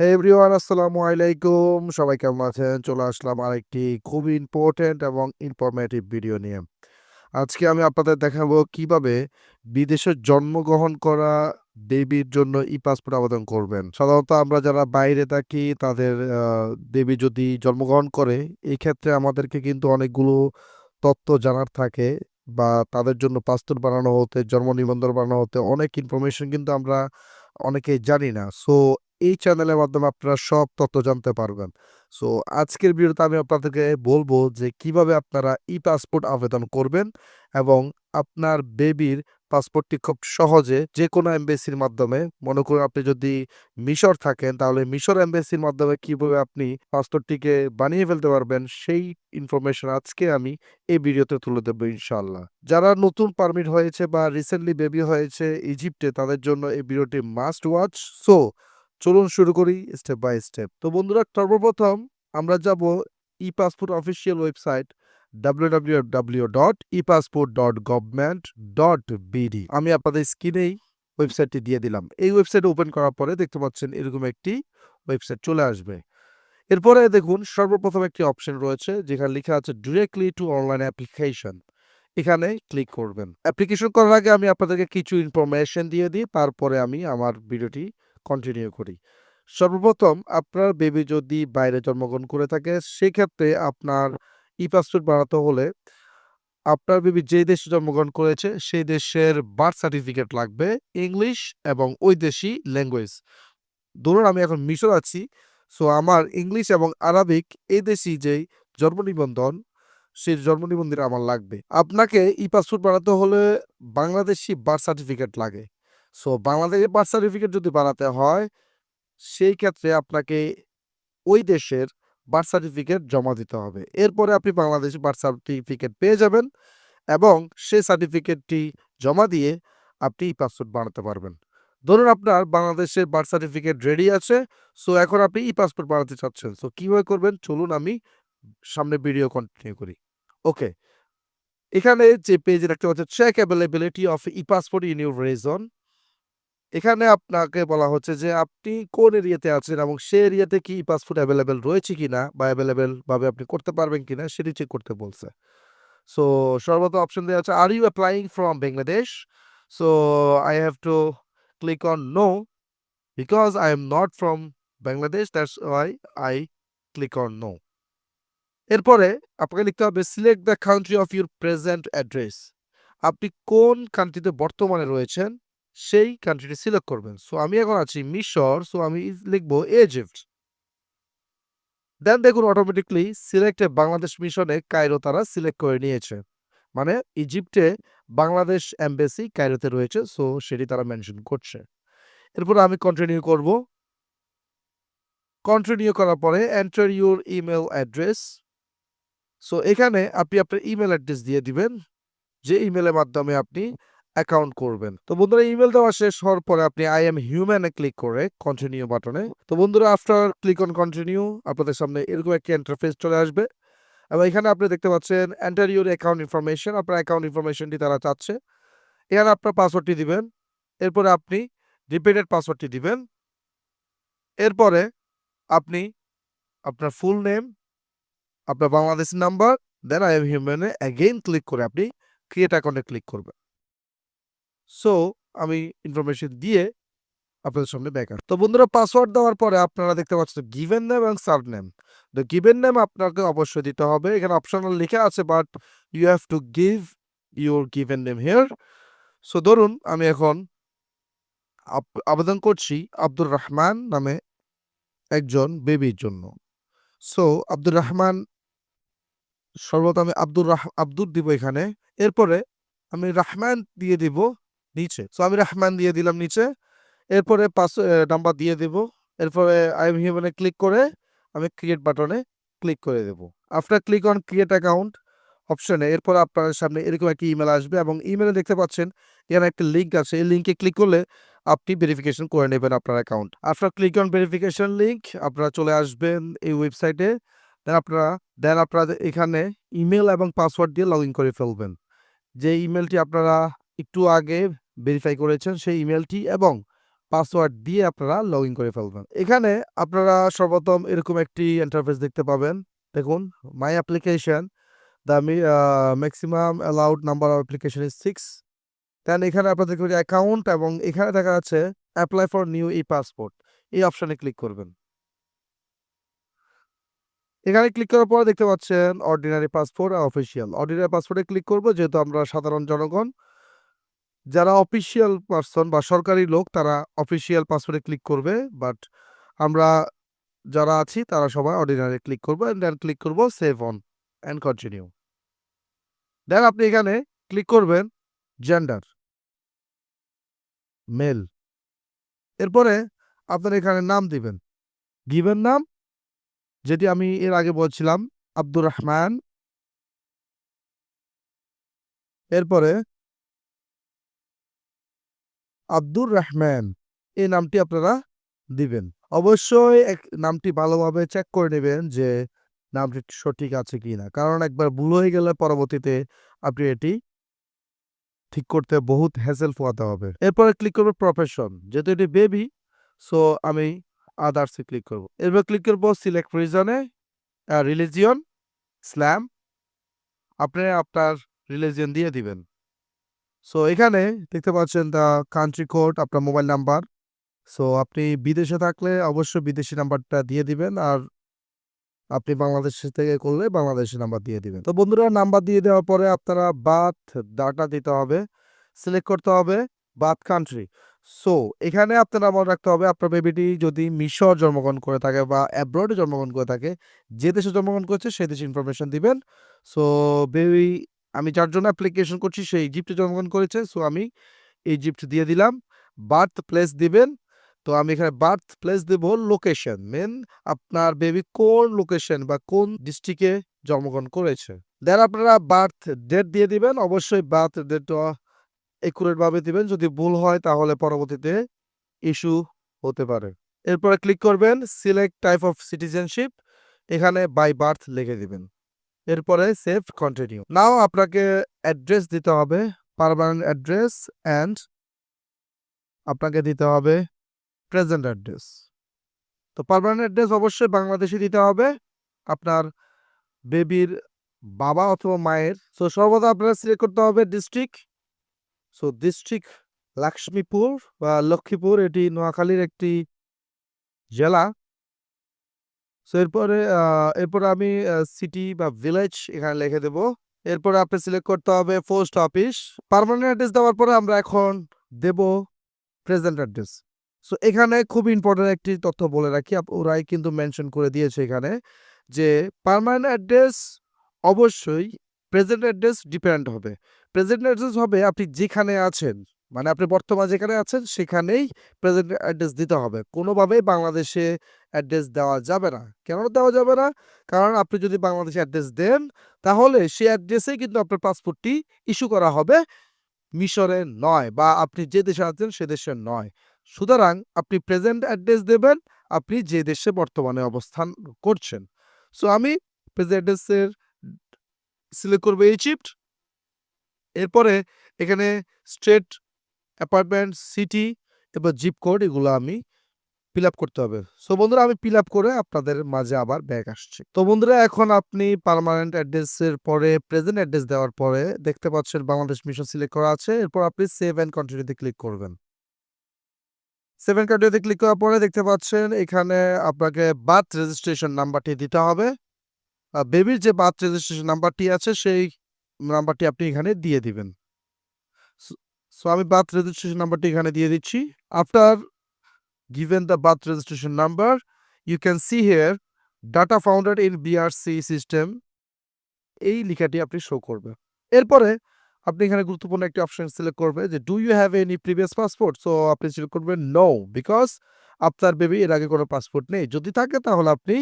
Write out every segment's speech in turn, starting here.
হে everyone আসসালামু আলাইকুম। সবাই কেমন আছেন? চলে আসলাম আরেকটি খুবই ইম্পর্টেন্ট এবং ইনফরমেটিভ ভিডিও নিয়ে। আজকে আমি আপনাদের দেখাবো কীভাবে বিদেশে জন্মগ্রহণ করা বেবির জন্য ই পাসপোর্ট আবেদন করবেন। সাধারণত আমরা যারা বাইরে থাকি, তাদের বেবি যদি জন্মগ্রহণ করে এই ক্ষেত্রে আমাদেরকে কিন্তু অনেকগুলো তথ্য জানার থাকে বা তাদের জন্য পাসপোর্ট বানানো হতে, জন্ম নিবন্ধন বানানো হতে অনেক ইনফরমেশন কিন্তু আমরা অনেকেই জানি না। সো এই চ্যানেলের মাধ্যমে আপনারা সব তথ্য জানতে পারবেন। সো আজকের ভিডিওতে আমি আপনাদেরকে বলব যে, কীভাবে আপনারা ই পাসপোর্ট আবেদন করবেন এবং আপনার বেবির পাসপোর্টটি খুব সহজে যে কোনো এমবেসির মাধ্যমে, মনে করুন আপনি যদি মিশর থাকেন, তাহলে মিশর এমবেসির মাধ্যমে কীভাবে আপনি পাসপোর্টটিকে বানিয়ে ফেলতে পারবেন, সেই ইনফরমেশন আজকে আমি এই ভিডিওতে তুলে দেবো ইনশাল্লাহ যারা নতুন পারমিট হয়েছে বা রিসেন্টলি বেবি হয়েছে ইজিপ্টে তাদের জন্য এই ভিডিওটি মাস্ট ওয়াচ সো চলুন শুরু করি স্টেপ বাই স্টেপ তো বন্ধুরা, সর্বপ্রথম আমরা যাব ই পাসপোর্ট অফিসিয়াল ওয়েবসাইট www.epassport.government.bd আমি আপনাদের স্ক্রিনেই ওয়েবসাইটটি দিয়ে দিলাম। এই ওয়েবসাইট ওপেন করার পরে দেখতে পাচ্ছেন এরকম একটি ওয়েবসাইট চলে আসবে। এরপরে দেখুন, সর্বপ্রথম একটি অপশন রয়েছে, যেখানে লেখা আছে ডিরেক্টলি টু অনলাইন অ্যাপ্লিকেশন এখানে ক্লিক করবেন। অ্যাপ্লিকেশন করার আগে আমি আপনাদেরকে কিছু ইনফরমেশন দিয়ে দিই, তারপরে আমি আমার ভিডিওটি কন্টিনিউ করি। সর্বপ্রথম আপনার বেবি যদি বাইরে জন্মগ্রহণ করে থাকে, সেক্ষেত্রে আপনার ই পাসপোর্ট বানাতে হলে আপনার বেবি যে দেশে জন্মগ্রহণ করেছে, সেই দেশের বার্থ সার্টিফিকেট লাগবে ইংলিশ এবং ওই দেশি ল্যাঙ্গুয়েজ ধরুন আমি এখন মিশর আছি সো আমার ইংলিশ এবং আরবিক এই দেশি যেই জন্ম নিবন্ধন, সেই জন্ম নিবন্ধন আমার লাগবে। আপনাকে ই পাসপোর্ট বানাতে হলে বাংলাদেশি বার্থ সার্টিফিকেট লাগে। সো বাংলাদেশের বার্থ সার্টিফিকেট যদি বানাতে হয়, সেই ক্ষেত্রে আপনাকে ওই দেশের বার্থ সার্টিফিকেট জমা দিতে হবে। এরপরে আপনি বাংলাদেশে বার্থ সার্টিফিকেট পেয়ে যাবেন এবং সেই সার্টিফিকেটটি জমা দিয়ে আপনি ই পাসপোর্ট বানাতে পারবেন। ধরুন আপনার বাংলাদেশের বার্থ সার্টিফিকেট রেডি আছে, সো এখন আপনি ই পাসপোর্ট বানাতে চাচ্ছেন। সো কীভাবে করবেন? চলুন আমি সামনে ভিডিও কন্টিনিউ করি। ওকে এখানে যে পেজে দেখতে পাচ্ছেন check availability of E passport in your region এখানে আপনাকে বলা হচ্ছে যে, আপনি কোন এরিয়াতে আছেন এবং সে এরিয়াতে কি পাসপোর্ট অ্যাভেলেবেল রয়েছে কিনা বা অ্যাভেলেবেল ভাবে আপনি করতে পারবেন কিনা সেটি চেক করতে বলছে। সো সর্বপ্রথম অপশন দেওয়া আছে are you applying from Bangladesh so I have to click on no because I am not from Bangladesh that's why I click on no এরপরে আপনাকে লিখতে হবে select the country of your present address আপনি কোন কান্ট্রিতে বর্তমানে রয়েছেন? সেই কান্ট্রিটি সিলেক্ট করবেন। সো আমি এখন আছি মিশর সো আমি লিখব ইজিপ্ট দেন দেখুন অটোমেটিকলি সিলেক্টে বাংলাদেশ মিশনে কায়রো তারা সিলেক্ট করে নিয়েছে। মানে ইজিপ্টে বাংলাদেশ এমবেসি কায়রোতে রয়েছে সো সেটি তারা মেনশন করছে। এরপর আমি কন্টিনিউ করব। কন্টিনিউ করার পরে enter your email address so এখানে আপনি আপনার ইমেল অ্যাড্রেস দিয়ে দিবেন। যে ইমেলের মাধ্যমে আপনি অ্যাকাউন্ট করবেন। তো বন্ধুরা ইমেল দেওয়া শেষ হওয়ার পরে আপনি আই এম হিউম্যানে ক্লিক করে কন্টিনিউ বাটনে তো বন্ধুরা আফটার ক্লিক অন কন্টিনিউ আপনাদের সামনে এরকম একটি ইন্টারফেস চলে আসবে। এবং এখানে আপনি দেখতে পাচ্ছেন এন্টার ইউর অ্যাকাউন্ট ইনফরমেশন আপনার অ্যাকাউন্ট ইনফরমেশনটি তারা চাচ্ছে। এখানে আপনার পাসওয়ার্ডটি দিবেন। এরপরে আপনি রিপিটেড পাসওয়ার্ডটি দিবেন। এরপরে আপনি আপনার ফুল নেম আপনার Bangladesh number then I am হিউম্যানে again click করে আপনি ক্রিয়েট অ্যাকাউন্টে ক্লিক করবেন। সো আমি ইনফরমেশন দিয়ে আপনাদের সামনে ব্যাক তো বন্ধুরা পাসওয়ার্ড দেওয়ার পরে আপনারা দেখতে পাচ্ছেন গিভেন নেম এবং সার্ভ নেম তো গিভেন নেম আপনাকে অবশ্যই দিতে হবে। এখানে অপশনাল লেখা আছে but you have to give your given name here so ধরুন, আমি এখন আবেদন করছি আব্দুর রহমান নামে একজন বেবির জন্য। সো আব্দুর রহমান সর্বত আমি আব্দুর রাহ, আব্দুর দিব এখানে। এরপরে আমি রহমান দিয়ে দিব। নিচে। সো আমি রহমান দিয়ে দিলাম নিচে। এরপরে পাস নাম্বার দিয়ে দেব। এরপরে আই এম হিউম্যানে ক্লিক করে আমি ক্রিয়েট বাটনে ক্লিক করে দেব। After click on create account অপশনে এরপর আপনার সামনে এরকম একটি ইমেল আসবে এবং ইমেলে দেখতে পাচ্ছেন এখানে একটা লিঙ্ক আছে। এই লিঙ্কে ক্লিক করলে আপনি ভেরিফিকেশন করে নেবেন আপনার account after click on verification link আপনারা চলে আসবেন এই ওয়েবসাইটে দেন আপনারা দেন আপনারা এখানে ইমেল এবং পাসওয়ার্ড দিয়ে লগ করে ফেলবেন। যে ইমেলটি আপনারা একটু আগে ভেরিফাই করেছেন সেই ইমেলটি এবং পাসওয়ার্ড দিয়ে আপনারা লগ করে ফেলবেন। এখানে আপনারা সর্বপ্রথম এরকম একটি ইন্টারফেস দেখতে পাবেন। দেখুন my application the maximum allowed number of application is six then এখানে আপনাদের অ্যাকাউন্ট এবং এখানে দেখা যাচ্ছে apply for new E passport এই অপশানে ক্লিক করবেন। এখানে ক্লিক করার পর দেখতে পাচ্ছেন অর্ডিনারি পাসপোর্ট আর অফিসিয়াল অর্ডিনারি পাসপোর্টে ক্লিক করব, যেহেতু আমরা সাধারণ জনগণ। যারা অফিসিয়াল পার্সন বা সরকারি লোক, তারা অফিসিয়াল পাসওয়ার্ডে ক্লিক করবে। বাট আমরা যারা আছি, তারা সবাই অর্ডিনারি ক্লিক করব অ্যান্ড দেন ক্লিক করব save on and continue then আপনি এখানে ক্লিক করবেন জেন্ডার মেল এরপরে আপনার এখানে নাম দিবেন। গিভেন নাম, যেটি আমি এর আগে বলছিলাম, আব্দুর রহমান। এরপরে আব্দুর রহমান, এই নামটি আপনারা দিবেন। অবশ্যই এক, নামটি ভালোভাবে চেক করে নেবেন যে নামটি সঠিক আছে কি না কারণ একবার ভুল হয়ে গেলে পরবর্তীতে আপনি এটি ঠিক করতে বহুত হ্যাসেল পোয়াতে হবে। এরপরে ক্লিক করব প্রফেশন যেহেতু এটি বেবি সো আমি আদার্সে ক্লিক করব। এরপর ক্লিক করব সিলেক্ট রিজনে রিলিজিয়ন স্ল্যাম আপনি আপনার রিলিজিয়ন দিয়ে দিবেন। সো এখানে দেখতে পাচ্ছেন দ্য কান্ট্রি কোড আপনার মোবাইল নাম্বার সো আপনি বিদেশে থাকলে অবশ্যই বিদেশি নাম্বারটা দিয়ে দিবেন আর আপনি বাংলাদেশ থেকে করলে বাংলাদেশি নাম্বার দিয়ে দিবেন। তো বন্ধুরা নাম্বার দিয়ে দেওয়ার পরে আপনারা বাথ ডাটা দিতে হবে সিলেক্ট করতে হবে বাথ কান্ট্রি সো এখানে আপনারা মনে রাখতে হবে, আপনার বেবিটি যদি মিশর জন্মগ্রহণ করে থাকে বা অ্যাব্রডে জন্মগ্রহণ করে থাকে, যে দেশে জন্মগ্রহণ করছে সেই দেশে ইনফরমেশন দিবেন। সো বেবি আমি যার জন্য অ্যাপ্লিকেশন করছি, সে ইজিপ্টে জন্মগ্রহণ করেছে। সো আমি ইজিপ্ট দিয়ে দিলাম। বার্থ প্লেস দিবেন। তো আমি এখানে বার্থ প্লেস দেব লোকেশন মেন আপনার বেবি কোন লোকেশন বা কোন ডিস্ট্রিক্টে জন্মগ্রহণ করেছে। দেন আপনারা বার্থ ডেট দিয়ে দিবেন। অবশ্যই বার্থ ডেটটা একুরেট ভাবে দিবেন। যদি ভুল হয় তাহলে পরবর্তীতে ইস্যু হতে পারে। এরপরে ক্লিক করবেন সিলেক্ট টাইপ অফ সিটিজেনশিপ এখানে বাই বার্থ লিখে দিবেন। এরপরে সেভ কন্টিনিউ। নাও আপনাকে অ্যাড্রেস দিতে হবে, পারমানেন্ট অ্যাড্রেস অ্যান্ড আপনাকে দিতে হবে প্রেজেন্ট অ্যাড্রেস। তো পারমানেন্ট অ্যাড্রেস অবশ্যই বাংলাদেশে দিতে হবে, আপনার বেবির বাবা অথবা মায়ের। সো সর্বদা আপনারা সিলেক্ট করতে হবে ডিস্ট্রিক্ট সো ডিস্ট্রিক্ট লক্ষ্মীপুর বা লক্ষ্মীপুর এটি নোয়াখালীর একটি জেলা। সো এরপরে এরপরে আমি সিটি বা ভিলেজ এখানে লিখে দেব। এরপরে আপনি সিলেক্ট করতে হবে পোস্ট অফিস পার্মানেন্ট অ্যাড্রেস দেওয়ার পরে আমরা এখন দেব প্রেজেন্ট অ্যাড্রেস সো এখানে খুব ইম্পর্টেন্ট একটি তথ্য বলে রাখি ওরাই কিন্তু মেনশন করে দিয়েছে এখানে যে পার্মানেন্ট অ্যাড্রেস অবশ্যই প্রেজেন্ট অ্যাড্রেস ডিপেন্ড হবে। প্রেজেন্ট অ্যাড্রেস হবে আপনি যেখানে আছেন। মানে আপনি বর্তমান যেখানে আছেন, সেখানেই প্রেজেন্ট অ্যাড্রেস দিতে হবে। কোনোভাবেই বাংলাদেশে অ্যাড্রেস দেওয়া যাবে না। কেন দেওয়া যাবে না? কারণ আপনি যদি বাংলাদেশে অ্যাড্রেস দেন, তাহলে সেই অ্যাড্রেসে কিন্তু আপনার পাসপোর্টটি ইস্যু করা হবে মিশরে নয় বা আপনি যে দেশে আছেন, সে দেশে নয়। সুতরাং আপনি প্রেজেন্ট অ্যাড্রেস দেবেন, আপনি যে দেশে বর্তমানে অবস্থান করছেন। সো আমি প্রেজেন্ট অ্যাড্রেসের সিলেক্ট করব ইজিপ্ট এরপরে এখানে স্টেট অ্যাপার্টমেন্ট সিটি এবার জিপ কোড এগুলো আমি ফিল আপ করতে হবে। সো বন্ধুরা, আমি ফিল আপ করে আপনাদের মাঝে আবার ব্যাক আসছি। তো বন্ধুরা, এখন আপনি পার্মানেন্ট অ্যাড্রেসের পরে প্রেজেন্ট অ্যাড্রেস দেওয়ার পরে দেখতে পাচ্ছেন বাংলাদেশ মিশন সিলেক্ট করা আছে। এরপর আপনি সেভ অ্যান্ড কন্টিনিউতে ক্লিক করবেন। সেভ অ্যান্ড কন্টিনিউতে ক্লিক করার পরে দেখতে পাচ্ছেন এখানে আপনাকে বার্থ রেজিস্ট্রেশন নাম্বারটি দিতে হবে। বেবির যে বার্থ রেজিস্ট্রেশন নাম্বারটি আছে, সেই নাম্বারটি আপনি এখানে দিয়ে দিবেন। সো আমি বার্থ রেজিস্ট্রেশন নাম্বারটি এখানে দিয়ে দিচ্ছি। After given the birth registration number you can see here, data founded in BRC system, এই লেখাটি আপনি শো করবে। এরপরে, আপনি এখানে গুরুত্বপূর্ণ একটি অপশন সিলেক্ট করবে যে do you have any previous passport so আপনি সিলেক্ট করবেন নো বিকজ আপনার বেবি এর আগে কোনো পাসপোর্ট নেই। যদি থাকে, তাহলে আপনি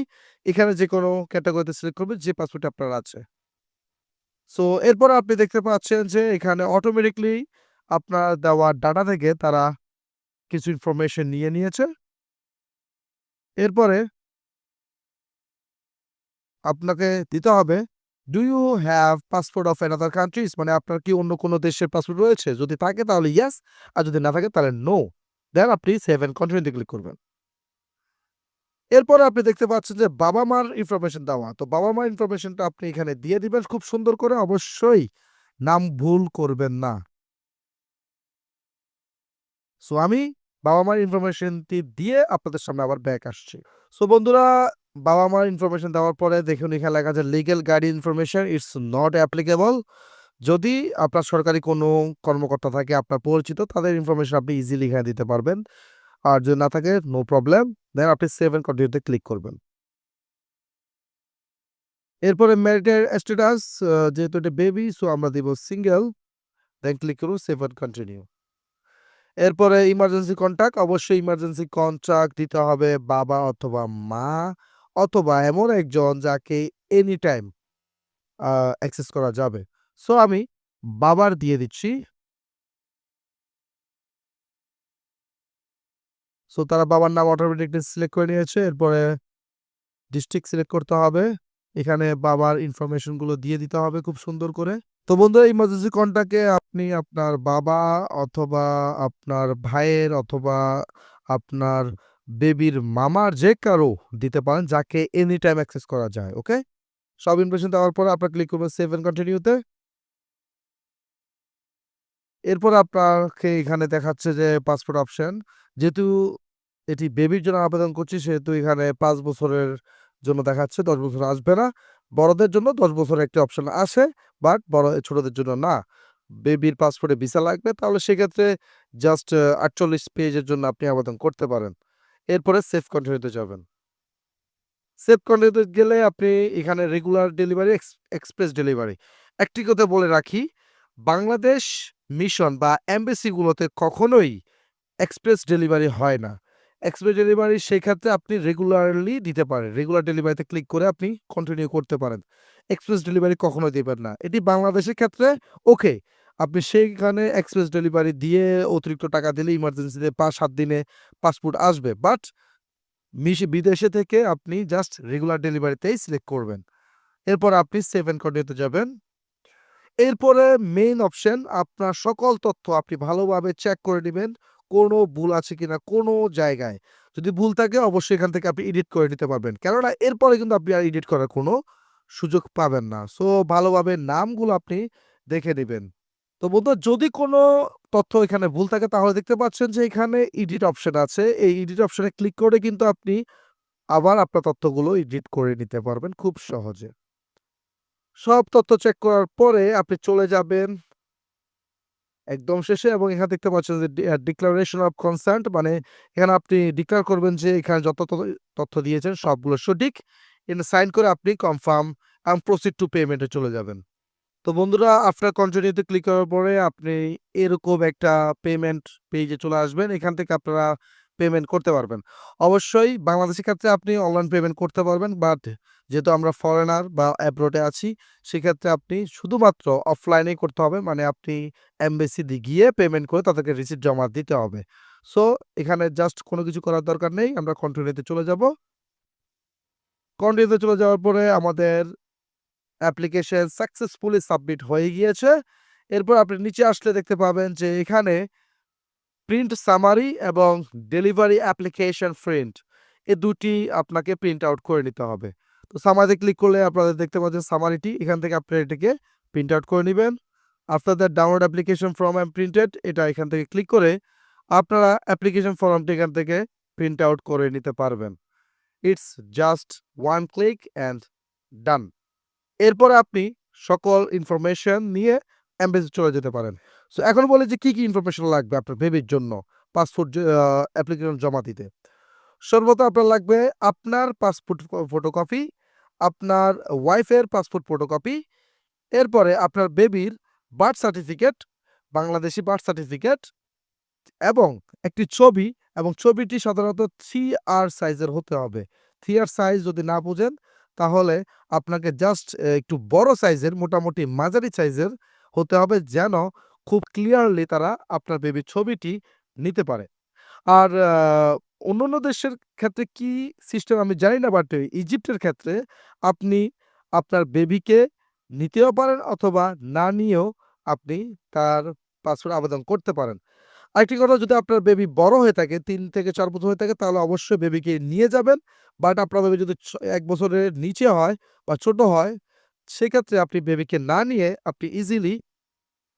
এখানে যে কোনো ক্যাটাগরিতে সিলেক্ট করবেন, যে পাসপোর্ট আপনার আছে। সো এরপর আপনি দেখতে পাচ্ছেন যে, এখানে অটোমেটিকলি আপনার দেওয়া ডাটা থেকে তারা কিছু ইনফরমেশন নিয়ে নিয়েছে এরপরে আপনাকে দিতে হবে do you have passport of another countries মানে আপনার কি অন্য কোনো দেশের পাসপোর্ট রয়েছে যদি থাকে তাহলে ইয়েস আর যদি না থাকে তাহলে নো দেন আপনি সেভ অ্যান্ড কন্টিনিউতে ক্লিক করবেন। এরপরে আপনি দেখতে পাচ্ছেন যে বাবা-মার ইনফরমেশন দেওয়া। তো বাবা-মার ইনফরমেশনটা আপনি এখানে দিয়ে দিবেন খুব সুন্দর করে। অবশ্যই নাম ভুল করবেন না। সো আমি বাবা-মার ইনফরমেশনটি দিয়ে আপনাদের সামনে আবার ব্যাক আসছি। সো বন্ধুরা, বাবা-মার ইনফরমেশন দেওয়ার পরে দেখুন, এখানে লেখা আছে legal guide information it's not applicable. যদি আপনার সরকারি কোনো কর্মকর্তা থাকে, আপনার পরিচিত, তাদের ইনফরমেশন আপনি ইজিলি এখানে দিতে পারবেন। আর যদি না থাকে নো প্রবলেম। দেন আপনি সেভ অ্যান্ড কন্টিনিউতে ক্লিক করবেন। এরপরে ম্যারিটাল স্ট্যাটাস যেহেতু এটা বেবি সো আমরা দিব সিঙ্গেল। দেন ক্লিক করুন সেভ অ্যান্ড কন্টিনিউ। এরপরে ইমার্জেন্সি কনট্যাক্ট অবশ্যই ইমার্জেন্সি কনট্যাক্ট দিতে হবে বাবা অথবা মা অথবা এমন একজন যাকে এনি টাইম অ্যাক্সেস করা যাবে। সো আমি বাবার দিয়ে দিচ্ছি। সো তারা বাবার নাম অটোমেটিকলি সিলেক্ট করে নিয়েছে। এরপরে ডিস্ট্রিক্ট সিলেক্ট করতে হবে। এখানে বাবার ইনফরমেশনগুলো দিয়ে দিতে হবে খুব সুন্দর করে। তো বন্ধুরা ইমার্জেন্সি কনট্যাক্টে আপনি আপনার বাবা অথবা আপনার ভাইয়ের অথবা আপনার বেবির মামার যে কারও দিতে পারেন, যাকে এনি টাইম অ্যাক্সেস করা যায়। ওকে? সব ইনফরমেশন দেওয়ার পরে আপনার ক্লিক করবেন সেভ অ্যান্ড কন্টিনিউতে। এরপর আপনাকে এখানে দেখাচ্ছে যে পাসপোর্ট অপশন। যেহেতু এটি বেবির জন্য আবেদন করছি, সেহেতু এখানে পাঁচ বছরের জন্য দেখাচ্ছে ১০ বছর আসবে না। বড়দের জন্য ১০ বছরের একটি অপশন আসে বাট বড় ছোটদের জন্য না। বেবির পাসপোর্টে ভিসা লাগবে তাহলে সেক্ষেত্রে জাস্ট ৪৮ পেজের জন্য আপনি আবেদন করতে পারেন। এরপরে সেফ কন্টিনিউতে যাবেন। সেফ কন্টিনিউতে গেলে আপনি এখানে রেগুলার ডেলিভারি এক্সপ্রেস ডেলিভারি। একটি কথা বলে রাখি, বাংলাদেশ মিশন বা এমবিসিগুলোতে কখনোই এক্সপ্রেস ডেলিভারি হয় না। এক্সপ্রেস ডেলিভারি সেই ক্ষেত্রে আপনি রেগুলারলি দিতে পারেন। রেগুলার ডেলিভারিতে ক্লিক করে আপনি কন্টিনিউ করতে পারেন। এক্সপ্রেস ডেলিভারি কখনোই দিবেন না। এটি বাংলাদেশের ক্ষেত্রে ওকে। আপনি সেইখানে এক্সপ্রেস ডেলিভারি দিয়ে অতিরিক্ত টাকা দিলে ইমার্জেন্সিতে ৫-৭ দিনে পাসপোর্ট আসবে। বাট বিদেশে থেকে আপনি জাস্ট রেগুলার ডেলিভারিতেই সিলেক্ট করবেন। এরপর আপনি সেভ অ্যান্ড যাবেন। এরপরে মেইন অপশন আপনার সকল তথ্য আপনি ভালোভাবে চেক করে নেবেন কোনো ভুল আছে কিনা কোনো জায়গায়। যদি ভুল থাকে অবশ্যই এখান থেকে আপনি এডিট করে নিতে পারবেন। কেননা এরপরে কিন্তু আপনি আর এডিট করার কোনো সুযোগ পাবেন না। সো, ভালোভাবে নামগুলো আপনি দেখে নিবেন। তো বন্ধুরা যদি কোনো তথ্য এখানে ভুল থাকে, তাহলে দেখতে পাচ্ছেন যে এখানে এডিট অপশন আছে। এই এডিট অপশনে ক্লিক করে কিন্তু আপনি আবার আপনার তথ্যগুলো এডিট করে নিতে পারবেন খুব সহজে। সব তথ্য চেক করার পরে আপনি চলে যাবেন একদম শেষে এবং এখানে দেখতে পাচ্ছেন যে ডিক্লারেশন অফ কনসেন্ট মানে এখানে আপনি ডিক্লার করবেন যে এখানে যত তথ্য দিয়েছেন সবগুলো সঠিক। এখানে সাইন করে আপনি confirm and proceed to payment চলে যাবেন। তো বন্ধুরা আফটার কন্টিনিউতে ক্লিক করার পরে আপনি এরকম একটা পেমেন্ট পেজে চলে আসবেন। এখান থেকে আপনারা পেমেন্ট করতে পারবেন। অবশ্যই বাংলাদেশের ক্ষেত্রে আপনি অনলাইন পেমেন্ট করতে পারবেন। বাট যেহেতু আমরা ফরেনার বা অ্যাব্রোড আছি, সেক্ষেত্রে আপনি শুধুমাত্র অফলাইনেই করতে হবে। মানে আপনি এমবাসিতে গিয়ে পেমেন্ট করে তাদেরকে রিসিপ্ট জমা দিতে হবে। সো এখানে জাস্ট কোনো কিছু করার দরকার নেই। আমরা কন্টিনিউতে চলে যাব। কন্টিনিউতে চলে যাওয়ার পরে আমাদের অ্যাপ্লিকেশন সাকসেসফুলি সাবমিট হয়ে গিয়েছে। এরপর আপনি নিচে আসলে দেখতে পাবেন যে এখানে প্রিন্ট সামারি এবং ডেলিভারি অ্যাপ্লিকেশন প্রিন্ট এ দুটি আপনাকে প্রিন্ট আউট করে নিতে হবে। তো সামারিতে ক্লিক করলে আপনাদের দেখতে পাচ্ছেন সামারিটি এখান থেকে আপনি এটাকে প্রিন্ট আউট করে নেবেন after that download application form and printed এটা এখান থেকে ক্লিক করে আপনারা অ্যাপ্লিকেশন ফর্মটি এখান থেকে প্রিন্ট আউট করে নিতে পারবেন। It's just one click and done. এরপরে আপনি সকল ইনফরমেশন নিয়ে এমবাসি চলে যেতে পারেন। সো এখন বলি যে কী কী ইনফরমেশন লাগবে আপনার বেবির জন্য পাসপোর্ট অ্যাপ্লিকেশন জমা দিতে। সর্বপ্রথম আপনার লাগবে আপনার পাসপোর্ট ফটোকপি, আপনার ওয়াইফের পাসপোর্ট ফটোকপি, এরপরে আপনার বেবির birth certificate, Bangladeshi birth certificate এবং একটি ছবি এবং ছবিটি সাধারণত থ্রি আর সাইজের হতে হবে। থ্রি আর সাইজ যদি না বুঝেন, তাহলে আপনাকে জাস্ট একটু বড় সাইজের, মোটামুটি মাঝারি সাইজের হতে হবে যেন খুব ক্লিয়ারলি তারা আপনার বেবির ছবিটি নিতে পারে। আর অন্যান্য দেশের ক্ষেত্রে কি সিস্টেম আমি জানি না, বাট ইজিপ্টের ক্ষেত্রে আপনি আপনার বেবিকে নিতেও পারেন অথবা না নিয়েও আপনি তার পাসপোর্ট আবেদন করতে পারেন। আরেকটি কথা যদি আপনার বেবি বড় হয়ে থাকে তিন থেকে চার বছর হয়ে থাকে তাহলে অবশ্যই বেবিকে নিয়ে যাবেন। বাট আপনার বেবি যদি এক বছরের নিচে হয় বা ছোট হয় সেক্ষেত্রে আপনি বেবিকে না নিয়ে আপনি ইজিলি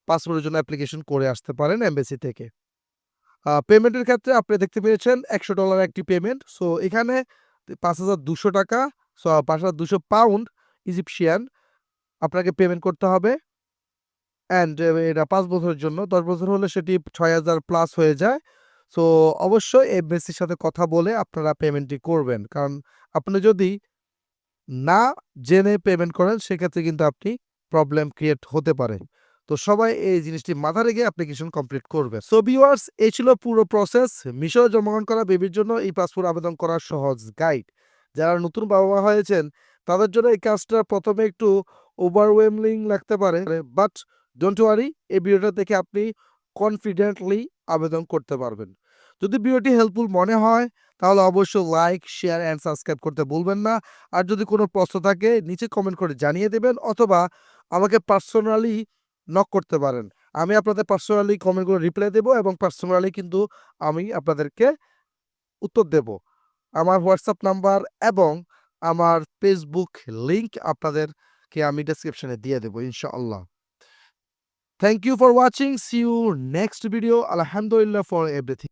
পাসপোর্টের জন্য অ্যাপ্লিকেশন করে আসতে পারেন এমবাসি থেকে। পেমেন্টের ক্ষেত্রে আপনি দেখতে পেয়েছেন $১০০ একটি পেমেন্ট। সো এখানে ৳৫,২০০ সো ৳৫,২০০ পাউন্ড ইজিপশিয়ান আপনাকে পেমেন্ট করতে হবে। অ্যান্ড এটা পাঁচ বছরের জন্য। ১০ বছর হলে সেটি ৬,০০০ প্লাস হয়ে যায়। সো অবশ্যই এমবাসির সাথে কথা বলে আপনারা পেমেন্টটি করবেন। কারণ আপনি যদি না জেনে পেমেন্ট করেন সেক্ষেত্রে কিন্তু আপনি প্রবলেম ক্রিয়েট হতে পারে। তো সবাই এই জিনিসটি মাথা রেখে অ্যাপ্লিকেশন কমপ্লিট করবেন। সো ভিউয়ার্স এই ছিল পুরো প্রসেস। মিশরে জন্মগ্রহণ করা বেবির জন্য এই পাসপোর্ট আবেদন করার সহজ গাইড। যারা নতুন বাবা-মা হয়েছেন তাদের জন্য এই কাজটা প্রথমে একটু ওভারওয়েলমিং লাগতে পারে। বাট ডোন্ট ওয়ারি এই ভিডিওটা দেখে আপনি কনফিডেন্টলি আবেদন করতে পারবেন। যদি ভিডিওটি হেল্পফুল মনে হয় তাহলে অবশ্যই লাইক, শেয়ার অ্যান্ড সাবস্ক্রাইব করতে ভুলবেন না। আর যদি কোনো প্রশ্ন থাকে নিচে কমেন্ট করে জানিয়ে দেবেন অথবা আমাকে পার্সোনালি নক করতে পারেন। আমি আপনাদের পার্সোনালি কমেন্টগুলো রিপ্লাই দেব এবং পার্সোনালি কিন্তু আমি আপনাদেরকে উত্তর দেব। আমার হোয়াটসঅ্যাপ নাম্বার এবং আমার ফেসবুক লিংক আপনাদেরকে আমি ডেসক্রিপশনে দিয়ে দেবো ইনশাআল্লাহ। Thank you for watching. See you next video. Alhamdulillah for everything.